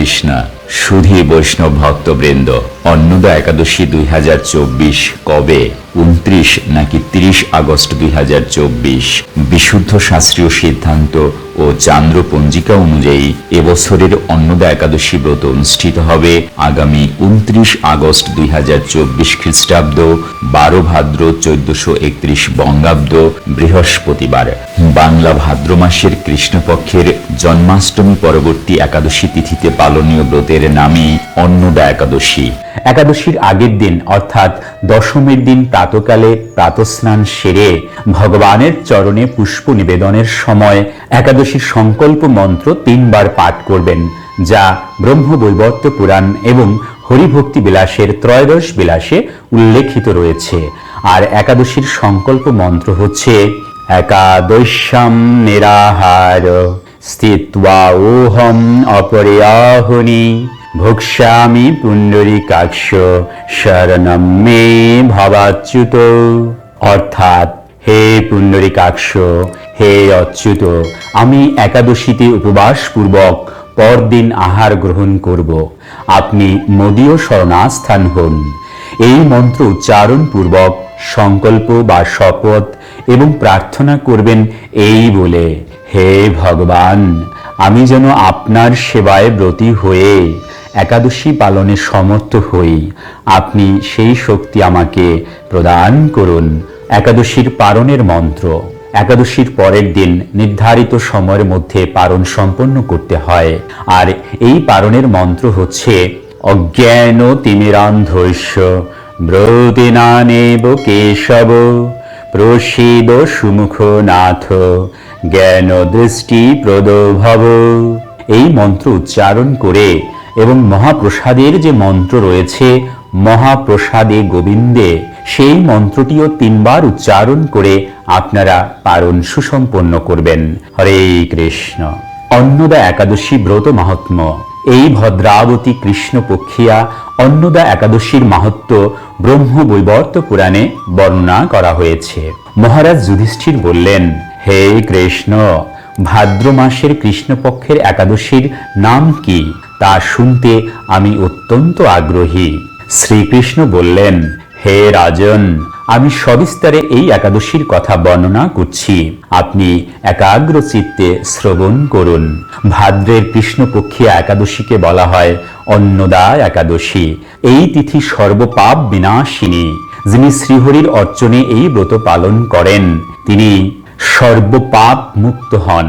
কৃষ্ণ সুধী বৈষ্ণব ভক্তবৃন্দ অন্নদা একাদশী দুই হাজার চব্বিশ কবে? উনত্রিশ নাকি তিরিশ আগস্ট দুই বিশুদ্ধ শাস্ত্রীয় সিদ্ধান্ত ও চান্দ্র পঞ্জিকা অনুযায়ী এবছরের অন্নদা একাদশী ব্রত অনুষ্ঠিত হবে আগামী উনত্রিশ আগস্ট দুই হাজার চব্বিশ খ্রিস্টাব্দ, বারো ভাদ্র চোদ্দশো একত্রিশ বঙ্গাব্দ, বৃহস্পতিবার। বাংলা ভাদ্র মাসের কৃষ্ণপক্ষের জন্মাষ্টমী পরবর্তী একাদশী তিথিতে পালনীয় ব্রতের নামই অন্নদা একাদশী। একাদশীর আগের দিন, অর্থাৎ দশমীর দিন প্রাতকালে প্রাতস্নান সেরে ভগবানের চরণে পুষ্প নিবেদনের সময় একাদশীর সংকল্প মন্ত্র তিনবার পাঠ করবেন, যা ব্রহ্মবৈবর্ত পুরাণ এবং হরিভক্তি বিলাসের ত্রয়োদশ বিলাসে উল্লেখিত রয়েছে। আর একাদশীর সংকল্প মন্ত্র হচ্ছে, একাদশ্যাম নিরাহার, স্থিত্বা ওহম অপরিয়াহনি। ভোক্ষ্যামি পুণ্ডরীকাক্ষ শরণম মে ভবাচ্যুত। অর্থাৎ, হে পুণ্ডরীকাক্ষ হে অচ্যুত, আমি একাদশীতে উপবাস পূর্বক পরদিন আহার গ্রহণ করব। আপনি মদীয় শরণাস্থান হন। এই মন্ত্র উচ্চারণ পূর্বক সংকল্প বা শপথ এবং প্রার্থনা করবেন এই বলে, হে ভগবান, আমি যেন আপনার সেবায় ব্রতী হয়ে একাদশী পালনে সমর্থ হই। আপনি সেই শক্তি আমাকে প্রদান করুন। একাদশীর পারণের মন্ত্র। একাদশীর পরের দিন নির্ধারিত সময়ের মধ্যে পারণ সম্পন্ন করতে হয়। আর এই পারণের মন্ত্র হচ্ছে, অজ্ঞান তিমিরান্ধৈষ্য ব্রতিনানেব কেশব প্রসীদ সুমুখ নাথ জ্ঞান দৃষ্টি প্রদভব এই মন্ত্র উচ্চারণ করে এবং মহাপ্রসাদের যে মন্ত্র রয়েছে, মহাপ্রসাদে গোবিন্দে, সেই মন্ত্রটিও তিনবার উচ্চারণ করে আপনারা পারণ সুসম্পন্ন করবেন। হরে কৃষ্ণ। অন্নদা একাদশী ব্রত মাহাত্ম। এই ভদ্রাবতী কৃষ্ণপক্ষিয়া অন্নদা একাদশীর মাহাত্ম ব্রহ্ম বৈবর্ত পুরাণে বর্ণনা করা হয়েছে। মহারাজ যুধিষ্ঠির বললেন, হে কৃষ্ণ ভাদ্র মাসের কৃষ্ণপক্ষের একাদশীর নাম কি? তা শুনতে আমি অত্যন্ত আগ্রহী। শ্রীকৃষ্ণ বললেন, হে রাজন, আমি সবিস্তারে এই একাদশীর কথা বর্ণনা করছি। আপনি একাগ্র চিত্তে শ্রবণ করুন। ভাদ্রের কৃষ্ণপক্ষী একাদশীকে বলা হয় অন্নদা একাদশী। এই তিথি সর্বপাপ বিনাশিনী। যিনি শ্রীহরির অর্চনে এই ব্রত পালন করেন, তিনি সর্বপাপ মুক্ত হন।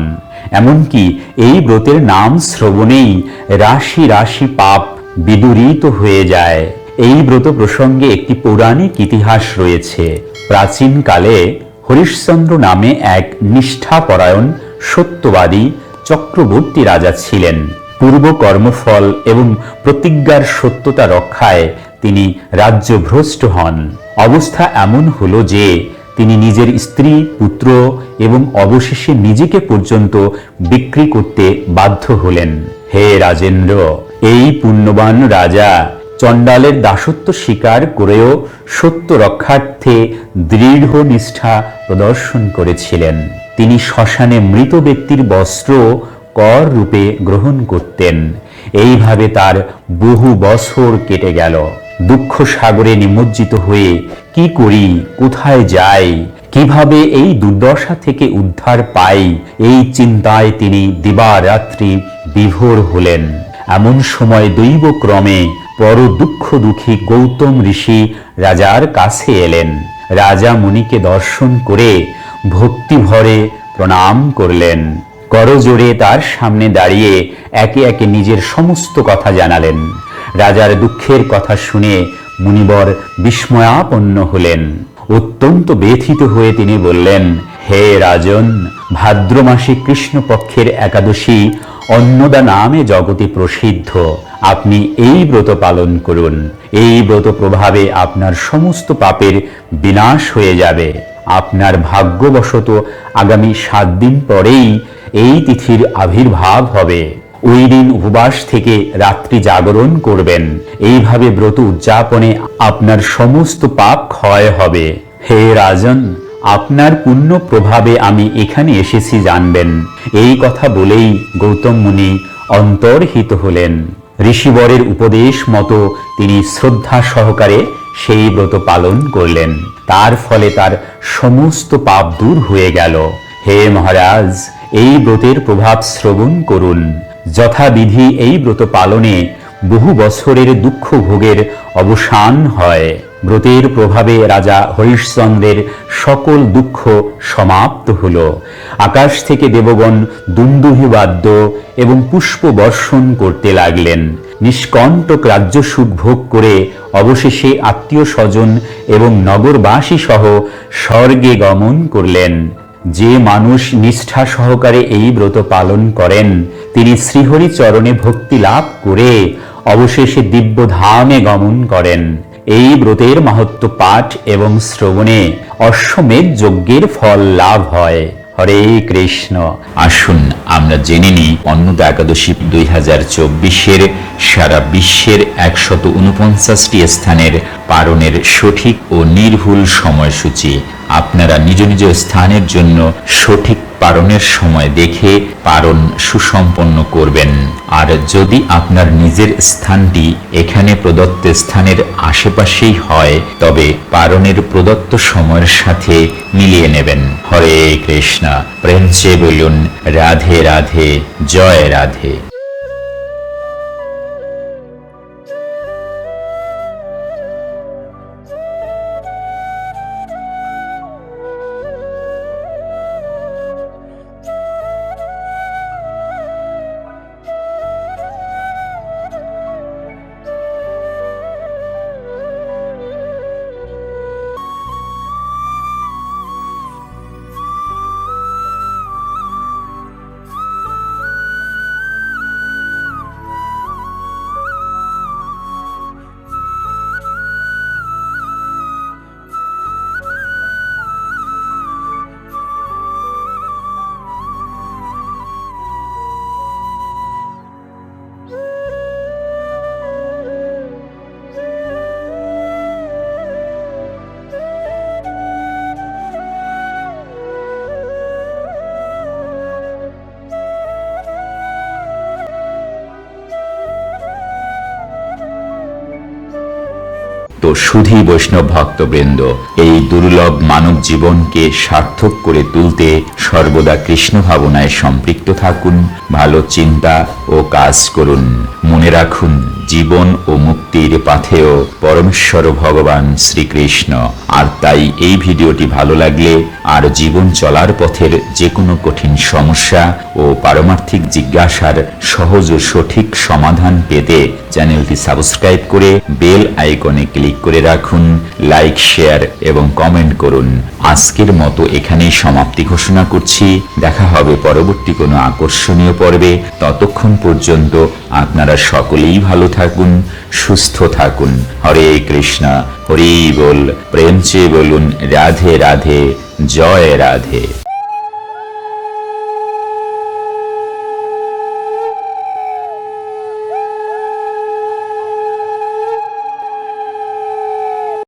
এমনকি এই ব্রতের নাম শ্রবণেই রাশি রাশি পাপ বিদূরিত হয়ে যায়। এই ব্রত প্রসঙ্গে একটি পৌরাণিক ইতিহাস রয়েছে। প্রাচীনকালে হরিশ্চন্দ্র নামে এক নিষ্ঠাপরায়ণ, সত্যবাদী, চক্রবর্তী রাজা ছিলেন। পূর্ব কর্মফল এবং প্রতিজ্ঞার সত্যতা রক্ষায় তিনি রাজ্যভ্রষ্ট হন। অবস্থা এমন হল যে তিনি নিজের স্ত্রী, পুত্র এবং অবশেষে নিজেকে পর্যন্ত বিক্রি করতে বাধ্য হলেন। হে রাজেন্দ্র, এই পুণ্যবান রাজা চণ্ডালের দাসত্ব স্বীকার করেও সত্য রক্ষার্থে দৃঢ় নিষ্ঠা প্রদর্শন করেছিলেন। তিনি শ্মশানে মৃত ব্যক্তির বস্ত্র কর রূপে গ্রহণ করতেন। এইভাবে তার বহু বছর কেটে গেল। দুঃখ সাগরে নিমজ্জিত হয়ে কি করি, কোথায় যাই, কীভাবে এই দুর্দশা থেকে উদ্ধার পাই, এই চিন্তায় তিনি দিবারাত্রি বিভোর হলেন। এমন সময় দৈব ক্রমে পর দুঃখ দুঃখী গৌতম ঋষি রাজার কাছে এলেন। রাজা মুনিকে দর্শন করে ভক্তি ভরে প্রণাম করলেন। করজোরে তার সামনে দাঁড়িয়ে একে একে নিজের সমস্ত কথা জানালেন। রাজার দুঃখের কথা শুনে মুনিবর বিস্ময়াপন্ন হলেন। অত্যন্ত ব্যথিত হয়ে তিনি বললেন, হে রাজন ভাদ্র মাসে কৃষ্ণপক্ষের একাদশী অন্নদা নামে জগতে প্রসিদ্ধ। আপনি এই ব্রত পালন করুন। এই ব্রত প্রভাবে আপনার সমস্ত পাপের বিনাশ হয়ে যাবে। আপনার ভাগ্যবশত আগামী সাত দিন পরেই এই তিথির আবির্ভাব হবে। ওই দিন উপবাস থেকে রাত্রি জাগরণ করবেন। এইভাবে ব্রত উদযাপনে আপনার সমস্ত পাপ ক্ষয় হবে। হে রাজন, আপনার পুণ্য প্রভাবে আমি এখানে এসেছি জানবেন। এই কথা বলেই গৌতম মুনি অন্তর্হিত হলেন। ঋষিবরের উপদেশ মতো তিনি শ্রদ্ধা সহকারে সেই ব্রত পালন করলেন। তার ফলে তার সমস্ত পাপ দূর হয়ে গেল। হে মহারাজ, এই ব্রতের প্রভাব শ্রবণ করুন। যথাবিধি এই ব্রত পালনে বহু বছরের দুঃখ ভোগের অবসান হয়। ব্রতের প্রভাবে রাজা হরিশ্চন্দ্রের সকল দুঃখ সমাপ্ত হল। আকাশ থেকে দেবগণ দুন্দুভি বাদ্য এবং পুষ্প বর্ষণ করতে লাগলেন। নিষ্কণ্টক রাজ্য সুখ ভোগ করে অবশেষে আত্মীয় স্বজন এবং নগরবাসী সহ স্বর্গে গমন করলেন। যে মানুষ নিষ্ঠা সহকারে এই ব্রত পালন করেন, তিনি শ্রীহরি চরণে ভক্তি লাভ করে অবশেষে দিব্য ধামে গমন করেন। এই ব্রতের মাহাত্ম পাঠ এবং শ্রবণে অশ্বমেধ যজ্ঞের ফল লাভ হয়। হরে কৃষ্ণ। আসুন আমরা জেনে নিই, অন্নদা একাদশী দুই হাজার চব্বিশের সারা বিশ্বের একশত উনপঞ্চাশটি স্থানের পালনের সঠিক ও নির্ভুল সময়সূচি। আপনারা নিজ নিজ স্থানের জন্য সঠিক পারণের সময় দেখে পারণ সুসম্পন্ন করবেন। আর যদি আপনার নিজের স্থানটি এখানে প্রদত্ত স্থানের আশেপাশেই হয়, তবে পারণের প্রদত্ত সময়ের সাথে মিলিয়ে নেবেন। হরে কৃষ্ণা। প্রেম সে বলুন, রাধে রাধে, জয় রাধে। তো সুধী বৈষ্ণব ভক্তবৃন্দ, এই দুর্লভ মানব জীবনকে সার্থক করে তুলতে সর্বদা কৃষ্ণ ভাবনায় সম্পৃক্ত থাকুন, ভালো চিন্তা ও কাজ করুন। মনে রাখুন, জীবন ও মুক্তির পাথেও পরমেশ্বর ভগবান শ্রীকৃষ্ণ। আর তাই এই ভিডিওটি ভালো লাগলে আর জীবন চলার পথের যে কোনো কঠিন সমস্যা ও পারমার্থিক জিজ্ঞাসার সহজ ও সঠিক সমাধান পেতে চ্যানেলটি সাবস্ক্রাইব করে বেল আইকনে ক্লিক করে রাখুন, লাইক, শেয়ার এবং কমেন্ট করুন। আজকের মতো এখানেই সমাপ্তি ঘোষণা করছি। দেখা হবে পরবর্তী কোনো আকর্ষণীয় পর্বে। ততক্ষণ পর্যন্ত আপনারা সকলেই ভালো থাকুন, সুস্থ থাকুন। হরে কৃষ্ণ, হরি বল, প্রেম চেয়ে বলুন, রাধে রাধে, জয় রাধে।